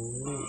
Mm-hmm.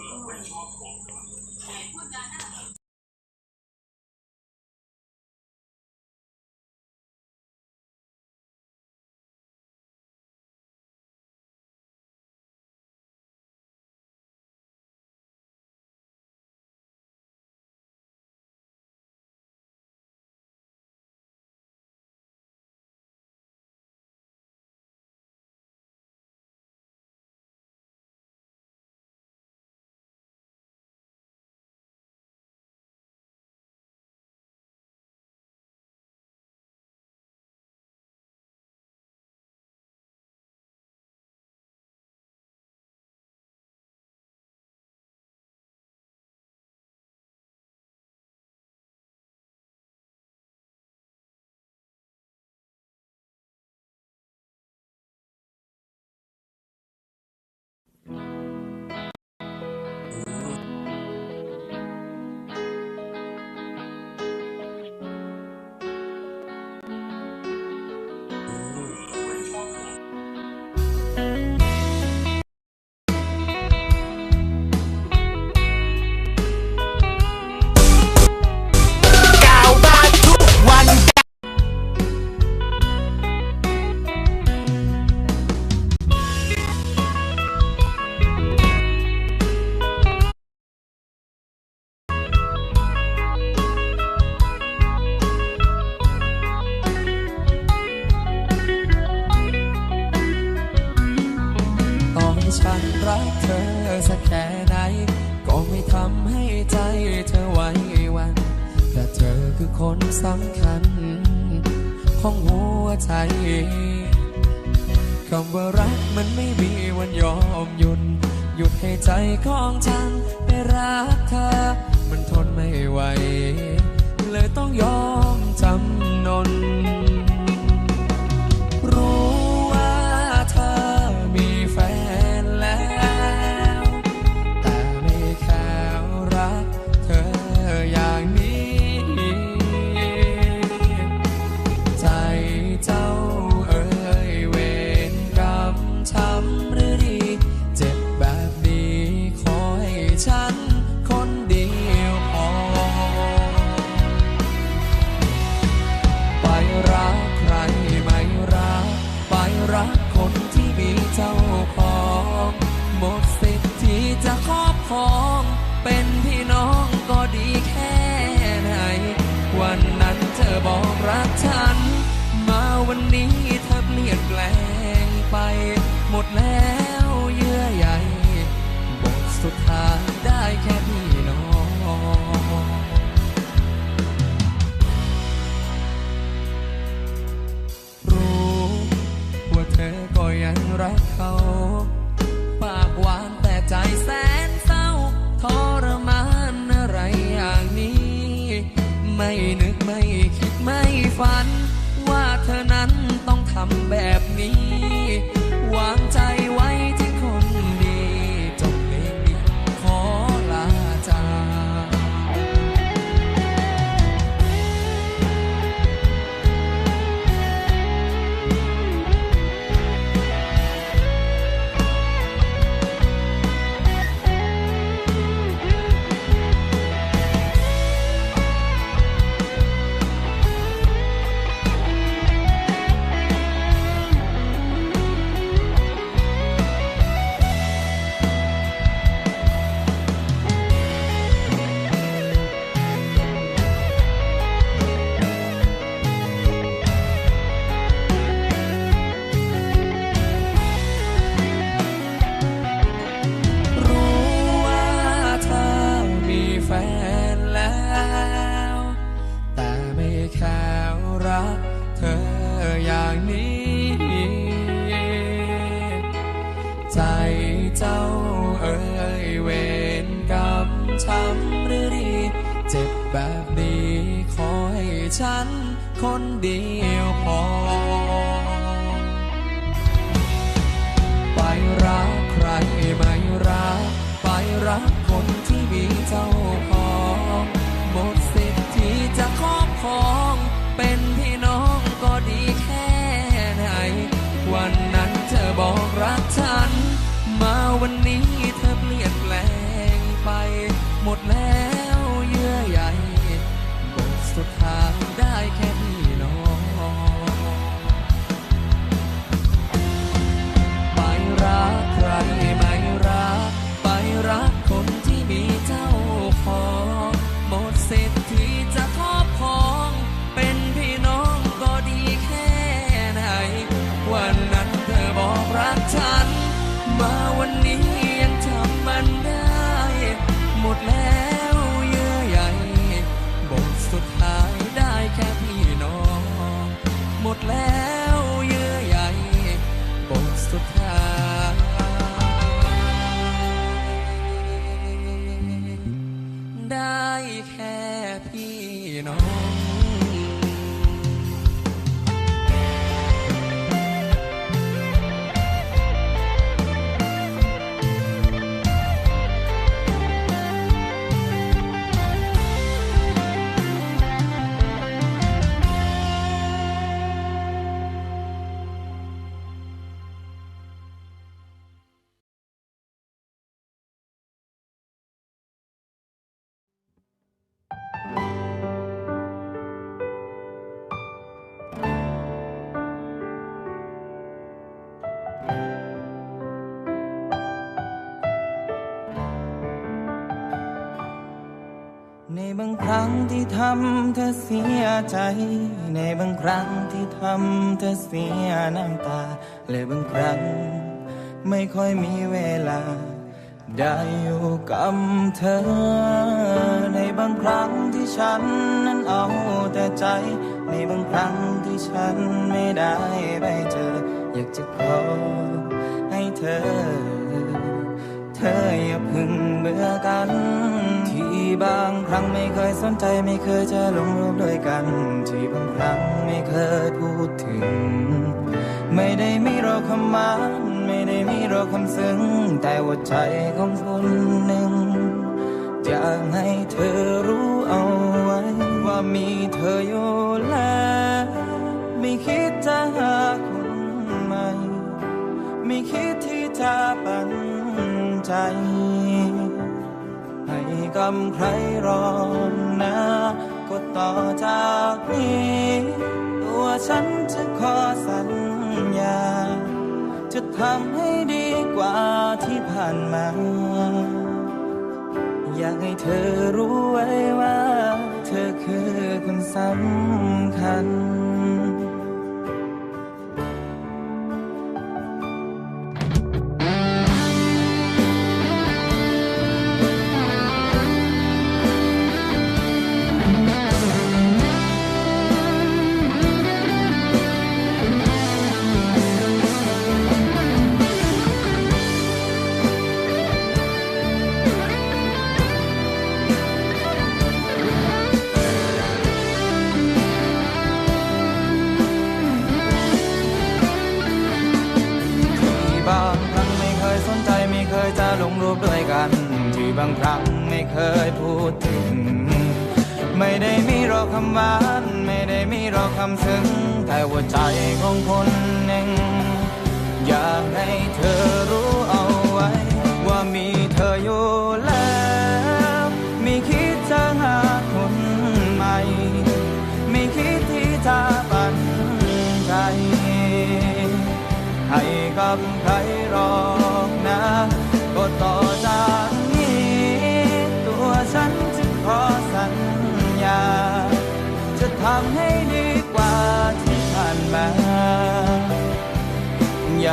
ใจของฉันไปรักเธอ มันทนไม่ไหว เลยต้องยอมจำนน sampai ฉันคนเดียวพอ ไปรักใครไม่รัก ไปรักคนที่มีเจ้าของหมดสิทธิจะครอบครอง เป็นพี่น้องก็ดีแค่ไหน วันนั้นเธอบอกรักฉัน มาวันนี้ happy, you know. ในบางครั้งที่ทำเธอเสียใจ ในบางครั้งที่ทำเธอเสียน้ำตา และบางครั้งไม่ค่อยมีเวลา ได้อยู่กับเธอ ในบางครั้งที่ฉันนั้นเอาแต่ใจ ในบางครั้งที่ฉันไม่ได้ไปเจอ อยากจะขอให้เธอ เธออย่าพึ่งเบื่อกัน บางครั้งไม่เคยสนใจไม่เคยจะลงรูปด้วยกัน ที่บางครั้งไม่เคยพูดถึง ไม่ได้มีเราคำมานไม่ได้มีเราคำซึ้ง แต่ว่าใจของคนหนึ่งอยากให้เธอรู้เอาไว้ ว่ามีเธออยู่แล้วไม่คิดจะหาคนใหม่ไม่คิดที่จะปันใจ กับใครรองนะก็ต่อจากนี้ ตัวฉันจะขอสัญญา จะทำให้ดีกว่าที่ผ่านมา อยากให้เธอรู้ไว้ว่า เธอคือคนสำคัญ บางครั้งไม่เคยพูดถึง ไม่ได้มีรอคำหวานไม่ได้มีรอคำซึ้งแต่หัวใจของคนหนึ่ง อยากให้เธอรู้เอาไว้ ว่ามีเธออยู่แล้วไม่คิดจะหาคนใหม่ไม่คิดที่จะปันใจ ให้กับใครรอ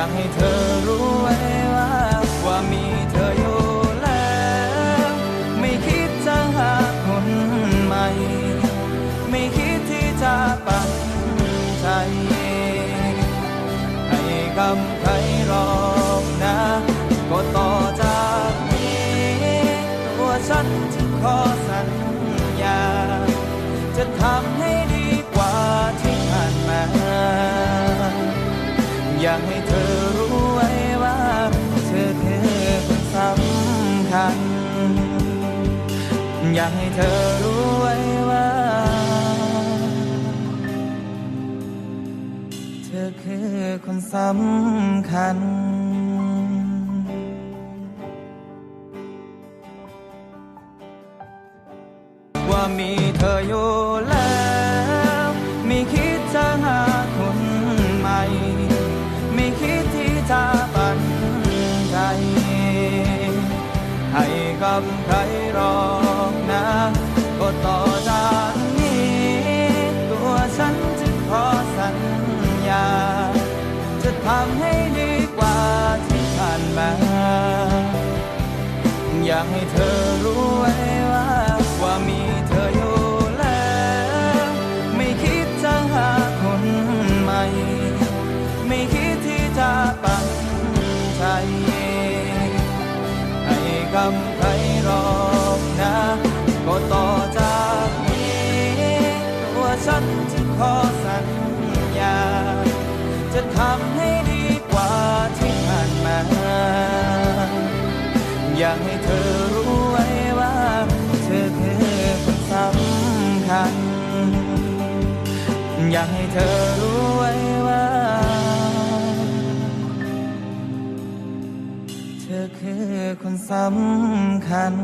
ากให้เธอรู้ไว้ว่าว่ามีเธออยู่แล้ว ไม่คิดจะหาคนใหม่ ไม่คิดที่จะปันใจ ให้กับใครหรอกนะ ก็ต่อจากนี้ตัวฉันจะขอสัญญา จะทำให้ อยากให้เธอรู้ไว้ว่า เธอคือคนสำคัญว่ามีเธออยู่แล้ว ไม่คิดจะหาคนใหม่ ไม่คิดที่จะปันใจ ให้กับใคร ฉันจะขอสัญญา จะทำให้ดีกว่าที่ผ่านมา อยากให้เธอรู้ไว้ว่า เธอคือคนสำคัญ อยากให้เธอรู้ไว้ว่า เธอคือคนสำคัญ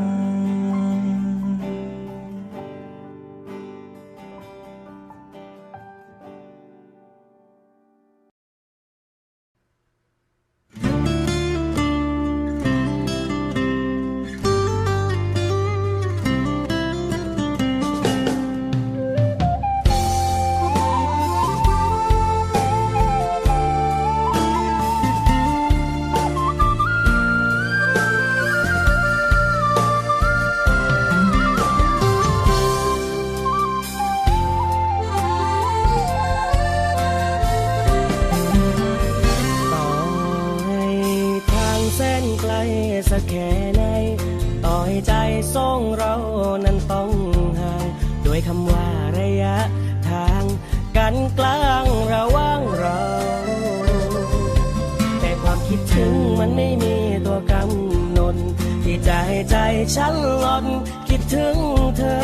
ฉันหล่นคิดถึงเธอ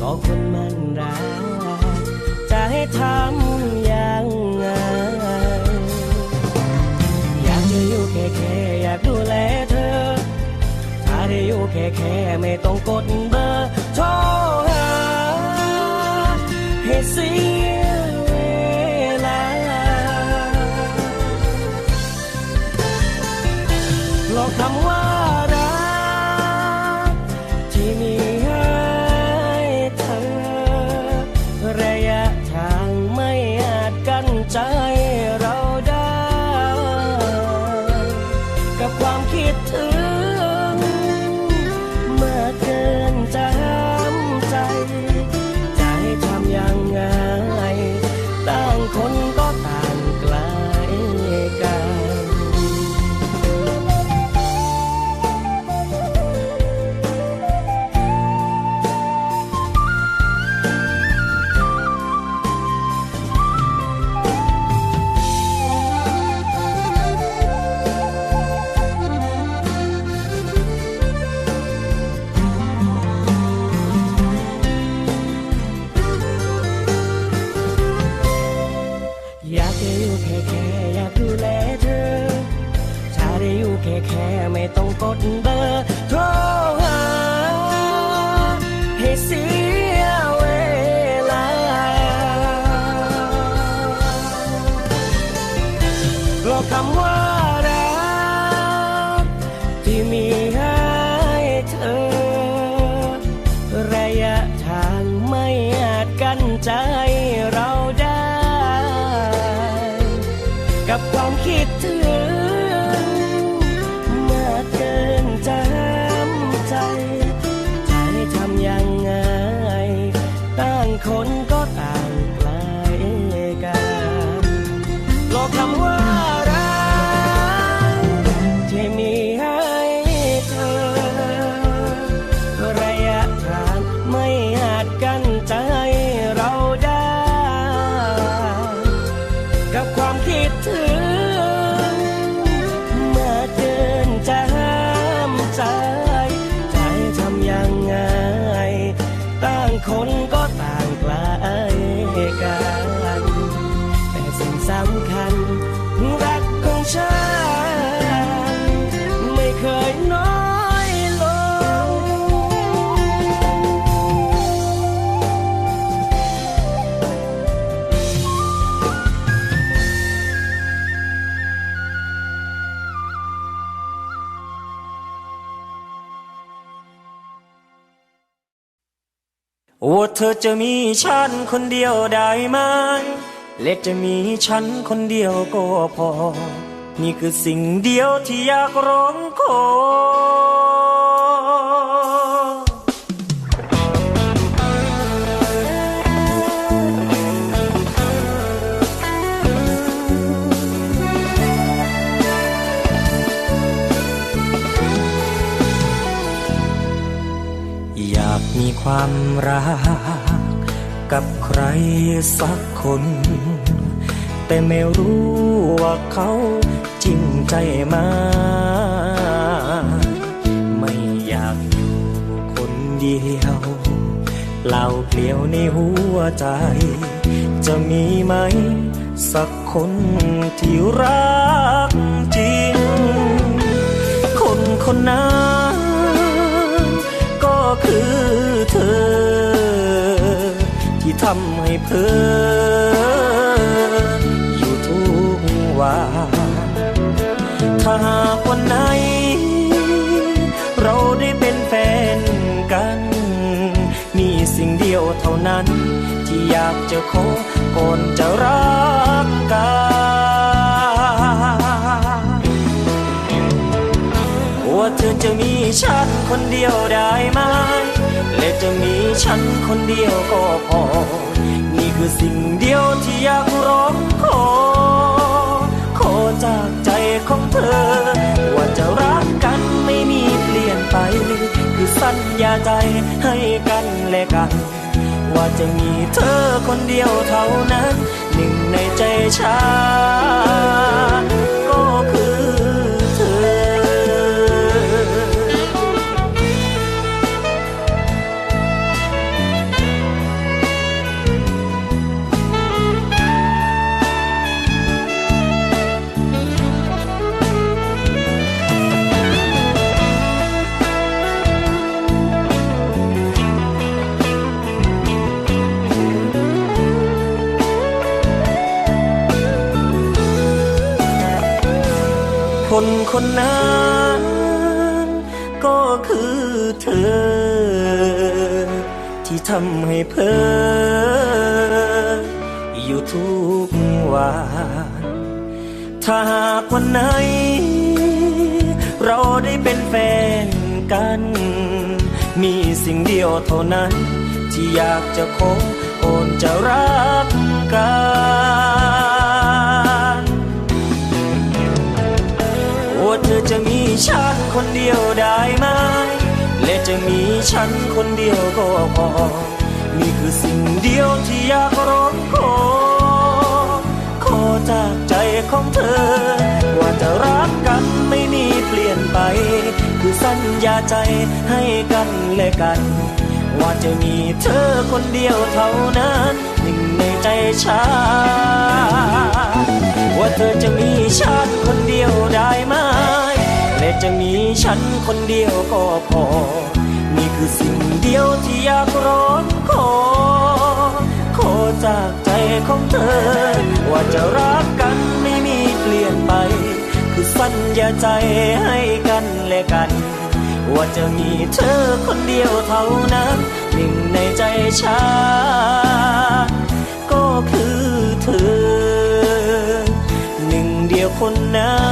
ก็คนมันรักจะให้ทำอย่างไง อยากจะอยู่แค่แค่อยากดูแลเธอ ถ้าได้อยู่แค่แค่ไม่ต้องกดเบอร์โทรหาให้เสียเวลาหลอกคำว่า ใจ ว่าเธอจะมีฉันคนเดียวได้ไหมและจะมีฉันคนเดียวก็พอ นี่คือสิ่งเดียวที่อยากร้องขออยากมีความ รัก กับใครสักคน แต่ไม่รู้ว่าเขาจริงใจไหมา ไม่อยากอยู่คนเดียวเล่าเปลี่ยวในหัวใจ จะมีไหมสักคนที่รักจริง คนคนนั้นก็คือเธอ ทำให้เพออยู่ทุกวันถ้าหากวันไหน เราได้เป็นแฟนกัน มีสิ่งเดียวเท่านั้น ที่อยากจะขอก่อนจะรักกันว่าเธอจะมีฉันคนเดียวได้ไหม และจะมีฉันคนเดียวก็พอ นี่คือสิ่งเดียวที่อยากร้องขอ ขอจากใจของเธอ ว่าจะรักกันไม่มีเปลี่ยนไป คือสัญญาใจให้กันและกัน ว่าจะมีเธอคนเดียวเท่านั้น หนึ่งในใจฉัน ทำให้เพออยู่ทุกวันถ้าหากวันไหน เราได้เป็นแฟนกัน มีสิ่งเดียวเท่านั้น ที่อยากจะขอโอนจะรักกันว่าเธอจะมีฉันคนเดียวได้ไหม และจะมีฉันคนเดียวก็พอ นี่คือสิ่งเดียวที่อยากร้องขอ ขอจากใจของเธอ ว่าจะรักกันไม่มีเปลี่ยนไป คือสัญญาใจให้กันและกัน ว่าจะมีเธอคนเดียวเท่านั้นหนึ่งในใจฉันว่าเธอจะมีฉันคนเดียวได้ไหม และจะมีฉันคนเดียวก็พอ นี่คือสิ่งเดียวที่อยากร้องขอ ขอจากใจของเธอ ว่าจะรักกันไม่มีเปลี่ยนไป คือสัญญาใจให้กันและกัน ว่าจะมีเธอคนเดียวเท่านั้นหนึ่งในใจฉันก็คือเธอ หนึ่งเดียวคนนั้น